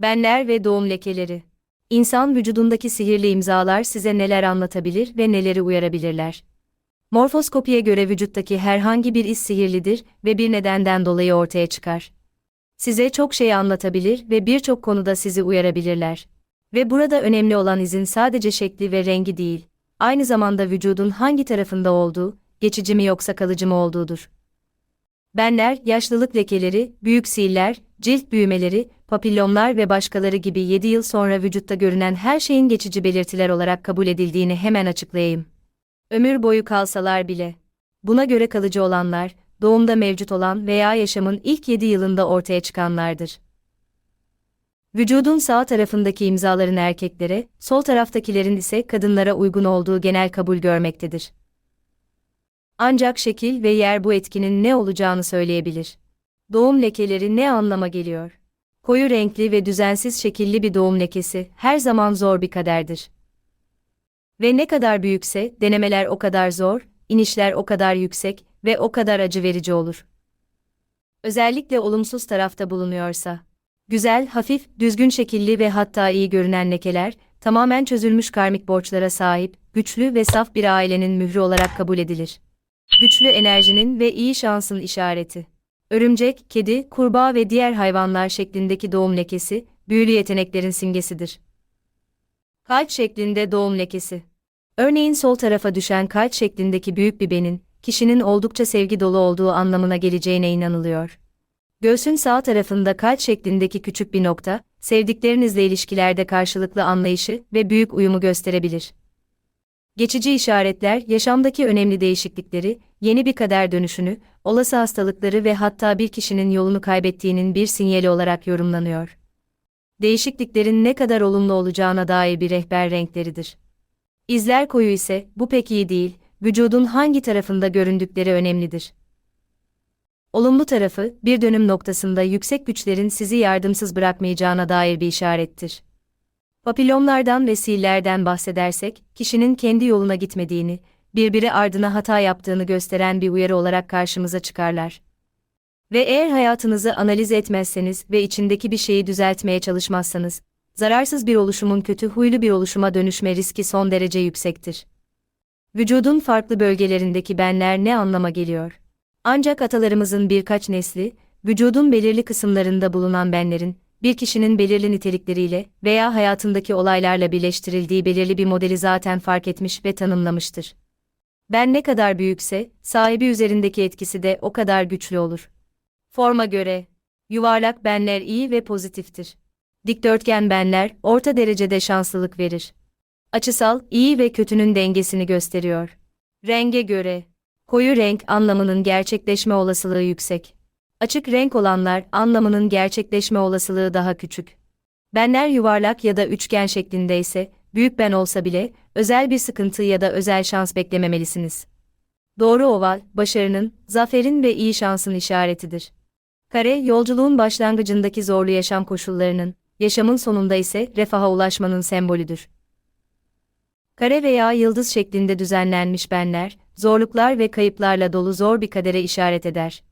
Benler ve doğum lekeleri. İnsan vücudundaki sihirli imzalar size neler anlatabilir ve neleri uyarabilirler. Morfoskopiye göre vücuttaki herhangi bir iz sihirlidir ve bir nedenden dolayı ortaya çıkar. Size çok şey anlatabilir ve birçok konuda sizi uyarabilirler. Ve burada önemli olan izin sadece şekli ve rengi değil, aynı zamanda vücudun hangi tarafında olduğu, geçici mi yoksa kalıcı mı olduğudur. Benler, yaşlılık lekeleri, büyük siller, cilt büyümeleri, papillomlar ve başkaları gibi 7 yıl sonra vücutta görünen her şeyin geçici belirtiler olarak kabul edildiğini hemen açıklayayım. Ömür boyu kalsalar bile. Buna göre kalıcı olanlar, doğumda mevcut olan veya yaşamın ilk 7 yılında ortaya çıkanlardır. Vücudun sağ tarafındaki imzaların erkeklere, sol taraftakilerin ise kadınlara uygun olduğu genel kabul görmektedir. Ancak şekil ve yer bu etkinin ne olacağını söyleyebilir. Doğum lekeleri ne anlama geliyor? Koyu renkli ve düzensiz şekilli bir doğum lekesi her zaman zor bir kaderdir. Ve ne kadar büyükse denemeler o kadar zor, inişler o kadar yüksek ve o kadar acı verici olur. Özellikle olumsuz tarafta bulunuyorsa. Güzel, hafif, düzgün şekilli ve hatta iyi görünen lekeler, tamamen çözülmüş karmik borçlara sahip, güçlü ve saf bir ailenin mührü olarak kabul edilir. Güçlü enerjinin ve iyi şansın işareti. Örümcek, kedi, kurbağa ve diğer hayvanlar şeklindeki doğum lekesi, büyülü yeteneklerin simgesidir. Kalp şeklinde doğum lekesi. Örneğin sol tarafa düşen kalp şeklindeki büyük bir benin, kişinin oldukça sevgi dolu olduğu anlamına geleceğine inanılıyor. Göğsün sağ tarafında kalp şeklindeki küçük bir nokta, sevdiklerinizle ilişkilerde karşılıklı anlayışı ve büyük uyumu gösterebilir. Geçici işaretler, yaşamdaki önemli değişiklikleri, yeni bir kader dönüşünü, olası hastalıkları ve hatta bir kişinin yolunu kaybettiğinin bir sinyali olarak yorumlanıyor. Değişikliklerin ne kadar olumlu olacağına dair bir rehber renkleridir. İzler koyu ise, bu pek iyi değil, vücudun hangi tarafında göründükleri önemlidir. Olumlu tarafı, bir dönüm noktasında yüksek güçlerin sizi yardımsız bırakmayacağına dair bir işarettir. Papillomlardan ve sillerden bahsedersek, kişinin kendi yoluna gitmediğini, birbiri ardına hata yaptığını gösteren bir uyarı olarak karşımıza çıkarlar. Ve eğer hayatınızı analiz etmezseniz ve içindeki bir şeyi düzeltmeye çalışmazsanız, zararsız bir oluşumun kötü huylu bir oluşuma dönüşme riski son derece yüksektir. Vücudun farklı bölgelerindeki benler ne anlama geliyor? Ancak atalarımızın birkaç nesli, vücudun belirli kısımlarında bulunan benlerin, bir kişinin belirli nitelikleriyle veya hayatındaki olaylarla birleştirildiği belirli bir modeli zaten fark etmiş ve tanımlamıştır. Ben ne kadar büyükse, sahibi üzerindeki etkisi de o kadar güçlü olur. Forma göre, yuvarlak benler iyi ve pozitiftir. Dikdörtgen benler, orta derecede şanslılık verir. Açısal, iyi ve kötünün dengesini gösteriyor. Renge göre, koyu renk anlamının gerçekleşme olasılığı yüksek. Açık renk olanlar anlamının gerçekleşme olasılığı daha küçük. Benler yuvarlak ya da üçgen şeklindeyse, büyük ben olsa bile, özel bir sıkıntı ya da özel şans beklememelisiniz. Doğru oval, başarının, zaferin ve iyi şansın işaretidir. Kare, yolculuğun başlangıcındaki zorlu yaşam koşullarının, yaşamın sonunda ise refaha ulaşmanın sembolüdür. Kare veya yıldız şeklinde düzenlenmiş benler, zorluklar ve kayıplarla dolu zor bir kadere işaret eder.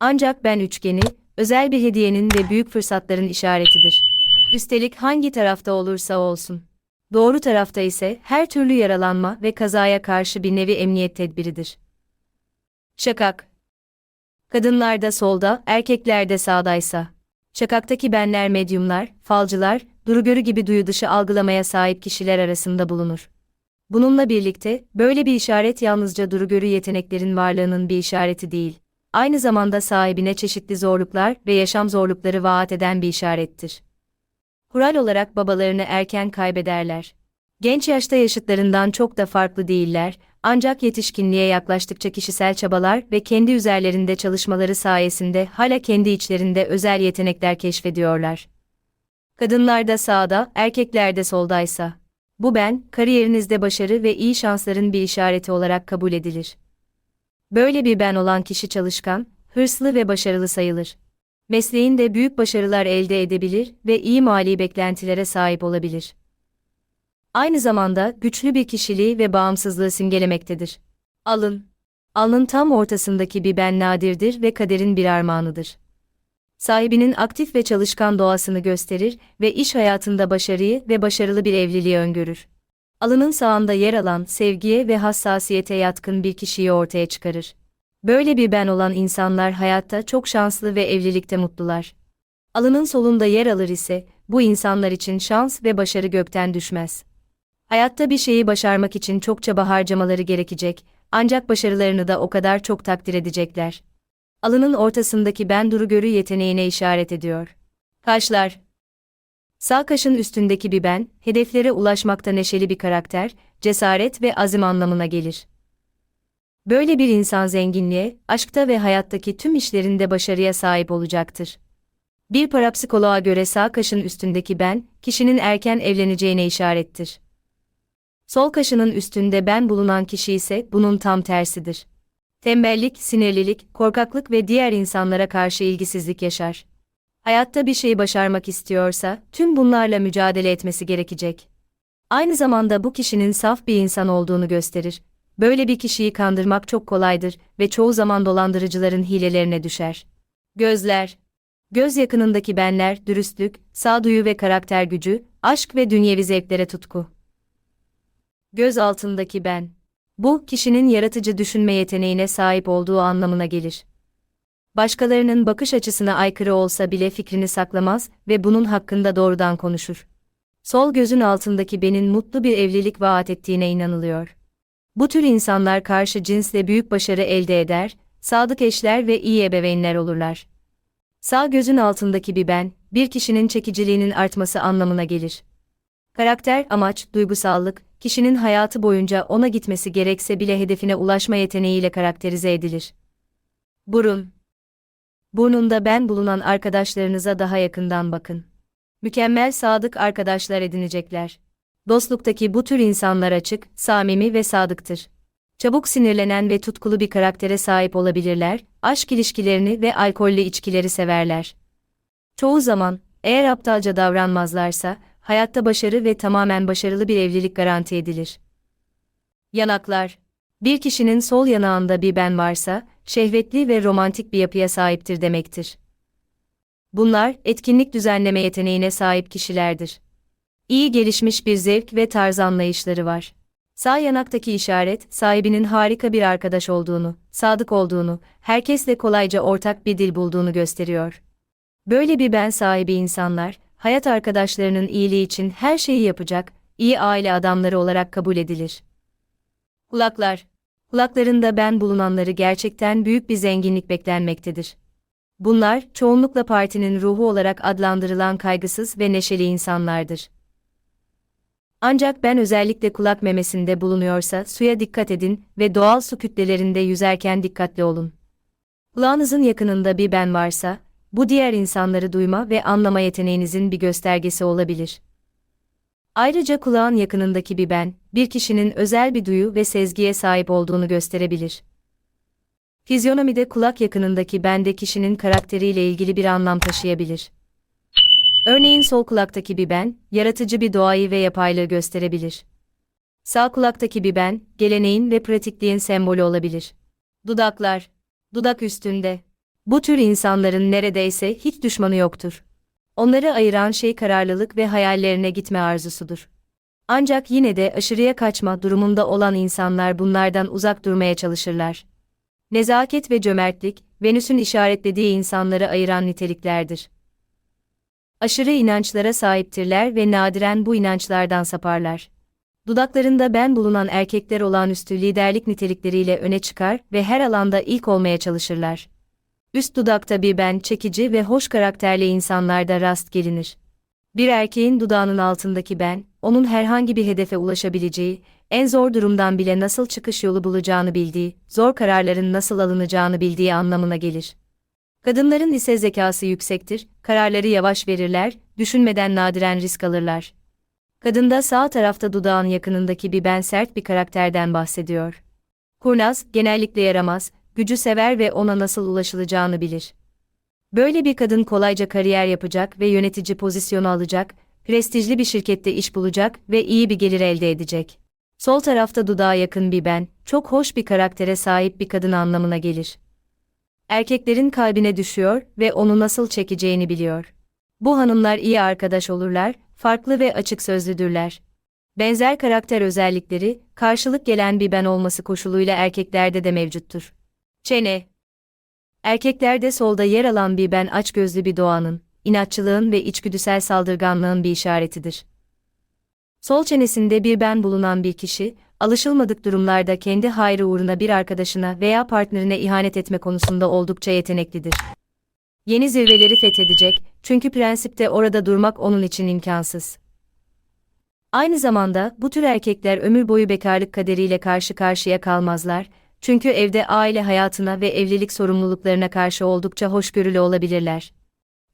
Ancak ben üçgeni, özel bir hediyenin ve büyük fırsatların işaretidir. Üstelik hangi tarafta olursa olsun. Doğru tarafta ise her türlü yaralanma ve kazaya karşı bir nevi emniyet tedbiridir. Şakak Kadınlarda solda, erkeklerde sağdaysa. Şakaktaki benler medyumlar, falcılar, durugörü gibi duyu dışı algılamaya sahip kişiler arasında bulunur. Bununla birlikte, böyle bir işaret yalnızca durugörü yeteneklerin varlığının bir işareti değil, aynı zamanda sahibine çeşitli zorluklar ve yaşam zorlukları vaat eden bir işarettir. Kural olarak babalarını erken kaybederler. Genç yaşta yaşıtlarından çok da farklı değiller, ancak yetişkinliğe yaklaştıkça kişisel çabalar ve kendi üzerlerinde çalışmaları sayesinde hala kendi içlerinde özel yetenekler keşfediyorlar. Kadınlarda sağda, erkeklerde soldaysa. Bu ben, kariyerinizde başarı ve iyi şansların bir işareti olarak kabul edilir. Böyle bir ben olan kişi çalışkan, hırslı ve başarılı sayılır. Mesleğinde büyük başarılar elde edebilir ve iyi mali beklentilere sahip olabilir. Aynı zamanda güçlü bir kişiliği ve bağımsızlığı simgelemektedir. Alın. Alnın tam ortasındaki bir ben nadirdir ve kaderin bir armağanıdır. Sahibinin aktif ve çalışkan doğasını gösterir ve iş hayatında başarıyı ve başarılı bir evliliği öngörür. Alının sağında yer alan sevgiye ve hassasiyete yatkın bir kişiyi ortaya çıkarır. Böyle bir ben olan insanlar hayatta çok şanslı ve evlilikte mutlular. Alının solunda yer alır ise, bu insanlar için şans ve başarı gökten düşmez. Hayatta bir şeyi başarmak için çok çaba harcamaları gerekecek, ancak başarılarını da o kadar çok takdir edecekler. Alının ortasındaki ben duru görü yeteneğine işaret ediyor. Kaşlar Sağ kaşın üstündeki bir ben, hedeflere ulaşmakta neşeli bir karakter, cesaret ve azim anlamına gelir. Böyle bir insan zenginliğe, aşkta ve hayattaki tüm işlerinde başarıya sahip olacaktır. Bir parapsikoloğa göre sağ kaşın üstündeki ben, kişinin erken evleneceğine işarettir. Sol kaşının üstünde ben bulunan kişi ise bunun tam tersidir. Tembellik, sinirlilik, korkaklık ve diğer insanlara karşı ilgisizlik yaşar. Hayatta bir şeyi başarmak istiyorsa, tüm bunlarla mücadele etmesi gerekecek. Aynı zamanda bu kişinin saf bir insan olduğunu gösterir. Böyle bir kişiyi kandırmak çok kolaydır ve çoğu zaman dolandırıcıların hilelerine düşer. Gözler Göz yakınındaki benler, dürüstlük, sağduyu ve karakter gücü, aşk ve dünyevi zevklere tutku. Göz altındaki ben. Bu, kişinin yaratıcı düşünme yeteneğine sahip olduğu anlamına gelir. Başkalarının bakış açısına aykırı olsa bile fikrini saklamaz ve bunun hakkında doğrudan konuşur. Sol gözün altındaki benin mutlu bir evlilik vaat ettiğine inanılıyor. Bu tür insanlar karşı cinsle büyük başarı elde eder, sadık eşler ve iyi ebeveynler olurlar. Sağ gözün altındaki bir ben, bir kişinin çekiciliğinin artması anlamına gelir. Karakter, amaç, duygusallık, kişinin hayatı boyunca ona gitmesi gerekse bile hedefine ulaşma yeteneğiyle karakterize edilir. Burun Burnunda ben bulunan arkadaşlarınıza daha yakından bakın. Mükemmel sadık arkadaşlar edinecekler. Dostluktaki bu tür insanlar açık, samimi ve sadıktır. Çabuk sinirlenen ve tutkulu bir karaktere sahip olabilirler, aşk ilişkilerini ve alkollü içkileri severler. Çoğu zaman, eğer aptalca davranmazlarsa, hayatta başarı ve tamamen başarılı bir evlilik garanti edilir. Yanaklar Bir kişinin sol yanağında bir ben varsa, şehvetli ve romantik bir yapıya sahiptir demektir. Bunlar, etkinlik düzenleme yeteneğine sahip kişilerdir. İyi gelişmiş bir zevk ve tarz anlayışları var. Sağ yanaktaki işaret, sahibinin harika bir arkadaş olduğunu, sadık olduğunu, herkesle kolayca ortak bir dil bulduğunu gösteriyor. Böyle bir ben sahibi insanlar, hayat arkadaşlarının iyiliği için her şeyi yapacak, iyi aile adamları olarak kabul edilir. Kulaklar Kulaklarında ben bulunanları gerçekten büyük bir zenginlik beklenmektedir. Bunlar, çoğunlukla partinin ruhu olarak adlandırılan kaygısız ve neşeli insanlardır. Ancak ben özellikle kulak memesinde bulunuyorsa suya dikkat edin ve doğal su kütlelerinde yüzerken dikkatli olun. Kulağınızın yakınında bir ben varsa, bu diğer insanları duyma ve anlama yeteneğinizin bir göstergesi olabilir. Ayrıca kulağın yakınındaki bir ben, bir kişinin özel bir duyu ve sezgiye sahip olduğunu gösterebilir. Fizyonomide kulak yakınındaki bende kişinin karakteriyle ilgili bir anlam taşıyabilir. Örneğin sol kulaktaki bir ben, yaratıcı bir doğayı ve yapaylığı gösterebilir. Sağ kulaktaki bir ben, geleneğin ve pratikliğin sembolü olabilir. Dudaklar, dudak üstünde. Bu tür insanların neredeyse hiç düşmanı yoktur. Onları ayıran şey kararlılık ve hayallerine gitme arzusudur. Ancak yine de aşırıya kaçma durumunda olan insanlar bunlardan uzak durmaya çalışırlar. Nezaket ve cömertlik, Venüs'ün işaretlediği insanları ayıran niteliklerdir. Aşırı inançlara sahiptirler ve nadiren bu inançlardan saparlar. Dudaklarında ben bulunan erkekler olağanüstü liderlik nitelikleriyle öne çıkar ve her alanda ilk olmaya çalışırlar. Üst dudakta bir ben çekici ve hoş karakterli insanlarda rast gelinir. Bir erkeğin dudağının altındaki ben, onun herhangi bir hedefe ulaşabileceği, en zor durumdan bile nasıl çıkış yolu bulacağını bildiği, zor kararların nasıl alınacağını bildiği anlamına gelir. Kadınların ise zekası yüksektir, kararları yavaş verirler, düşünmeden nadiren risk alırlar. Kadında sağ tarafta dudağın yakınındaki bir ben sert bir karakterden bahsediyor. Kurnaz, genellikle yaramaz, gücü sever ve ona nasıl ulaşılacağını bilir. Böyle bir kadın kolayca kariyer yapacak ve yönetici pozisyonu alacak, prestijli bir şirkette iş bulacak ve iyi bir gelir elde edecek. Sol tarafta dudağa yakın bir ben, çok hoş bir karaktere sahip bir kadın anlamına gelir. Erkeklerin kalbine düşüyor ve onu nasıl çekeceğini biliyor. Bu hanımlar iyi arkadaş olurlar, farklı ve açık sözlüdürler. Benzer karakter özellikleri, karşılık gelen bir ben olması koşuluyla erkeklerde de mevcuttur. Çene Erkeklerde solda yer alan bir ben açgözlü bir doğanın, inatçılığın ve içgüdüsel saldırganlığın bir işaretidir. Sol çenesinde bir ben bulunan bir kişi, alışılmadık durumlarda kendi hayrı uğruna bir arkadaşına veya partnerine ihanet etme konusunda oldukça yeteneklidir. Yeni zirveleri fethedecek, çünkü prensipte orada durmak onun için imkansız. Aynı zamanda bu tür erkekler ömür boyu bekarlık kaderiyle karşı karşıya kalmazlar, çünkü evde aile hayatına ve evlilik sorumluluklarına karşı oldukça hoşgörülü olabilirler.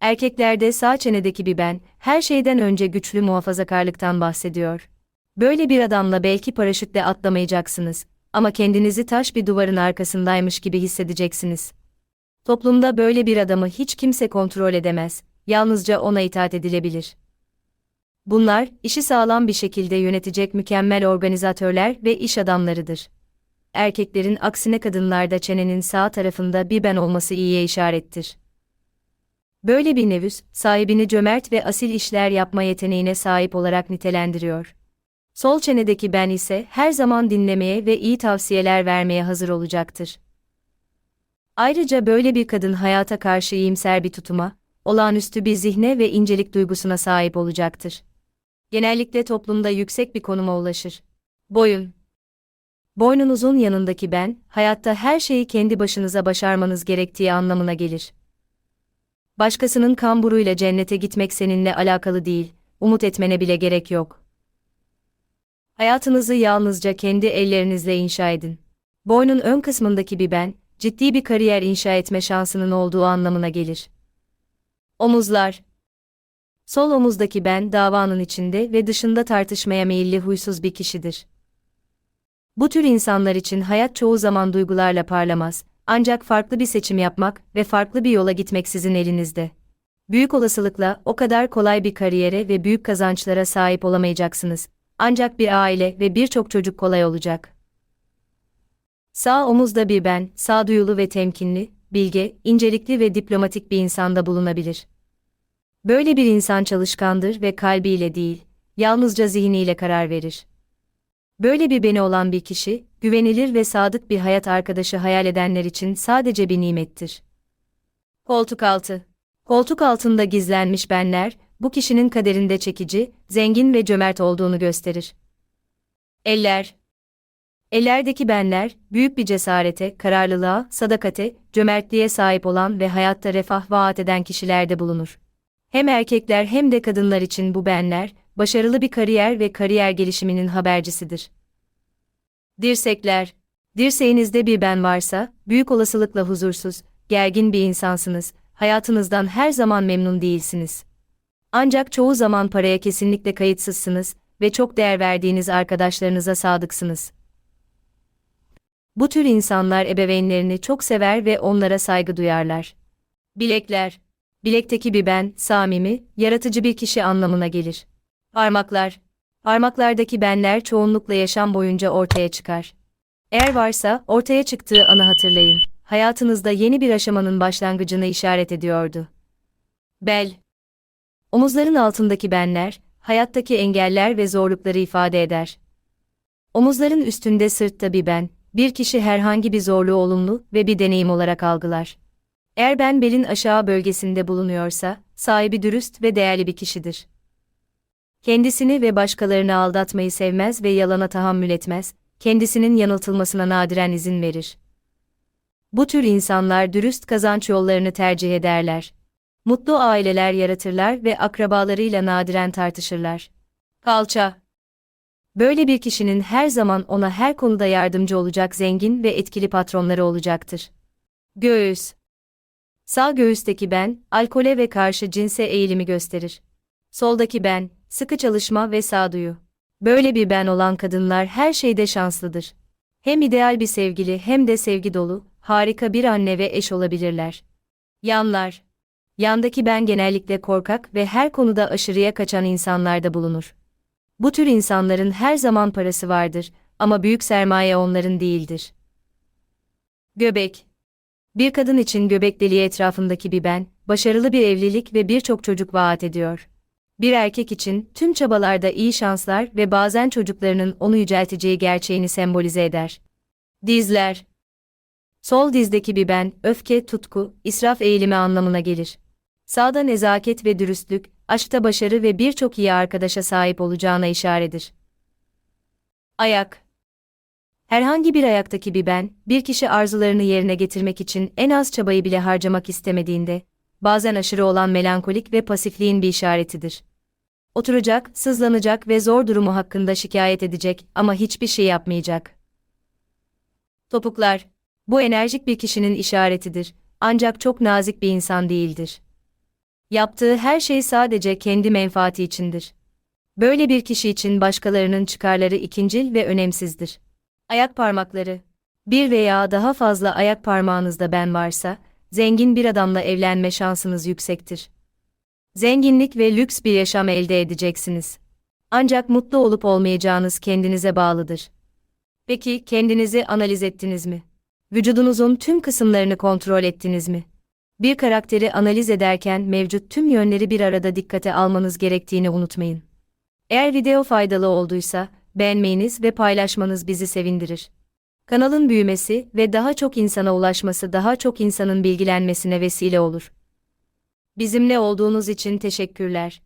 Erkeklerde sağ çenedeki bir her şeyden önce güçlü muhafazakarlıktan bahsediyor. Böyle bir adamla belki paraşütle atlamayacaksınız ama kendinizi taş bir duvarın arkasındaymış gibi hissedeceksiniz. Toplumda böyle bir adamı hiç kimse kontrol edemez, yalnızca ona itaat edilebilir. Bunlar, işi sağlam bir şekilde yönetecek mükemmel organizatörler ve iş adamlarıdır. Erkeklerin aksine kadınlarda çenenin sağ tarafında bir ben olması iyiye işarettir. Böyle bir nevüs, sahibini cömert ve asil işler yapma yeteneğine sahip olarak nitelendiriyor. Sol çenedeki ben ise her zaman dinlemeye ve iyi tavsiyeler vermeye hazır olacaktır. Ayrıca böyle bir kadın hayata karşı iyimser bir tutuma, olağanüstü bir zihne ve incelik duygusuna sahip olacaktır. Genellikle toplumda yüksek bir konuma ulaşır. Boyun Boynunuzun yanındaki ben, hayatta her şeyi kendi başınıza başarmanız gerektiği anlamına gelir. Başkasının kamburuyla cennete gitmek seninle alakalı değil, umut etmene bile gerek yok. Hayatınızı yalnızca kendi ellerinizle inşa edin. Boynun ön kısmındaki bir ben, ciddi bir kariyer inşa etme şansının olduğu anlamına gelir. Omuzlar Sol omuzdaki ben davanın içinde ve dışında tartışmaya meyilli huysuz bir kişidir. Bu tür insanlar için hayat çoğu zaman duygularla parlamaz, ancak farklı bir seçim yapmak ve farklı bir yola gitmek sizin elinizde. Büyük olasılıkla o kadar kolay bir kariyere ve büyük kazançlara sahip olamayacaksınız. Ancak bir aile ve birçok çocuk kolay olacak. Sağ omuzda bir ben, sağduyulu ve temkinli, bilge, incelikli ve diplomatik bir insanda bulunabilir. Böyle bir insan çalışkandır ve kalbiyle değil, yalnızca zihniyle karar verir. Böyle bir beni olan bir kişi, güvenilir ve sadık bir hayat arkadaşı hayal edenler için sadece bir nimettir. Koltuk altı Koltuk altında gizlenmiş benler, bu kişinin kaderinde çekici, zengin ve cömert olduğunu gösterir. Eller Ellerdeki benler, büyük bir cesarete, kararlılığa, sadakate, cömertliğe sahip olan ve hayatta refah vaat eden kişilerde bulunur. Hem erkekler hem de kadınlar için bu benler, başarılı bir kariyer ve kariyer gelişiminin habercisidir. Dirsekler Dirseğinizde bir ben varsa, büyük olasılıkla huzursuz, gergin bir insansınız, hayatınızdan her zaman memnun değilsiniz. Ancak çoğu zaman paraya kesinlikle kayıtsızsınız ve çok değer verdiğiniz arkadaşlarınıza sadıksınız. Bu tür insanlar ebeveynlerini çok sever ve onlara saygı duyarlar. Bilekler Bilekteki bir ben, samimi, yaratıcı bir kişi anlamına gelir. Parmaklar. Parmaklardaki benler çoğunlukla yaşam boyunca ortaya çıkar. Eğer varsa, ortaya çıktığı anı hatırlayın. Hayatınızda yeni bir aşamanın başlangıcını işaret ediyordu. Bel. Omuzların altındaki benler, hayattaki engeller ve zorlukları ifade eder. Omuzların üstünde sırtta bir ben, bir kişi herhangi bir zorluğu olumlu ve bir deneyim olarak algılar. Eğer ben belin aşağı bölgesinde bulunuyorsa, sahibi dürüst ve değerli bir kişidir. Kendisini ve başkalarını aldatmayı sevmez ve yalana tahammül etmez, kendisinin yanıltılmasına nadiren izin verir. Bu tür insanlar dürüst kazanç yollarını tercih ederler. Mutlu aileler yaratırlar ve akrabalarıyla nadiren tartışırlar. Kalça Böyle bir kişinin her zaman ona her konuda yardımcı olacak zengin ve etkili patronları olacaktır. Göğüs Sağ göğüsteki ben, alkole ve karşı cinse eğilimi gösterir. Soldaki ben, sıkı çalışma ve sağduyu. Böyle bir ben olan kadınlar her şeyde şanslıdır. Hem ideal bir sevgili hem de sevgi dolu, harika bir anne ve eş olabilirler. Yanlar. Yandaki ben genellikle korkak ve her konuda aşırıya kaçan insanlarda bulunur. Bu tür insanların her zaman parası vardır ama büyük sermaye onların değildir. Göbek Bir kadın için göbek deliği etrafındaki bir ben, başarılı bir evlilik ve birçok çocuk vaat ediyor. Bir erkek için tüm çabalarda iyi şanslar ve bazen çocuklarının onu yücelteceği gerçeğini sembolize eder. Dizler Sol dizdeki bir ben, öfke, tutku, israf eğilimi anlamına gelir. Sağda nezaket ve dürüstlük, aşkta başarı ve birçok iyi arkadaşa sahip olacağına işarettir. Ayak Herhangi bir ayaktaki bir ben, bir kişi arzularını yerine getirmek için en az çabayı bile harcamak istemediğinde, bazen aşırı olan melankolik ve pasifliğin bir işaretidir. Oturacak, sızlanacak ve zor durumu hakkında şikayet edecek ama hiçbir şey yapmayacak. Topuklar Bu enerjik bir kişinin işaretidir, ancak çok nazik bir insan değildir. Yaptığı her şey sadece kendi menfaati içindir. Böyle bir kişi için başkalarının çıkarları ikincil ve önemsizdir. Ayak parmakları. Bir veya daha fazla ayak parmağınızda ben varsa, zengin bir adamla evlenme şansınız yüksektir. Zenginlik ve lüks bir yaşam elde edeceksiniz. Ancak mutlu olup olmayacağınız kendinize bağlıdır. Peki kendinizi analiz ettiniz mi? Vücudunuzun tüm kısımlarını kontrol ettiniz mi? Bir karakteri analiz ederken mevcut tüm yönleri bir arada dikkate almanız gerektiğini unutmayın. Eğer video faydalı olduysa, beğenmeniz ve paylaşmanız bizi sevindirir. Kanalın büyümesi ve daha çok insana ulaşması daha çok insanın bilgilenmesine vesile olur. Bizimle olduğunuz için teşekkürler.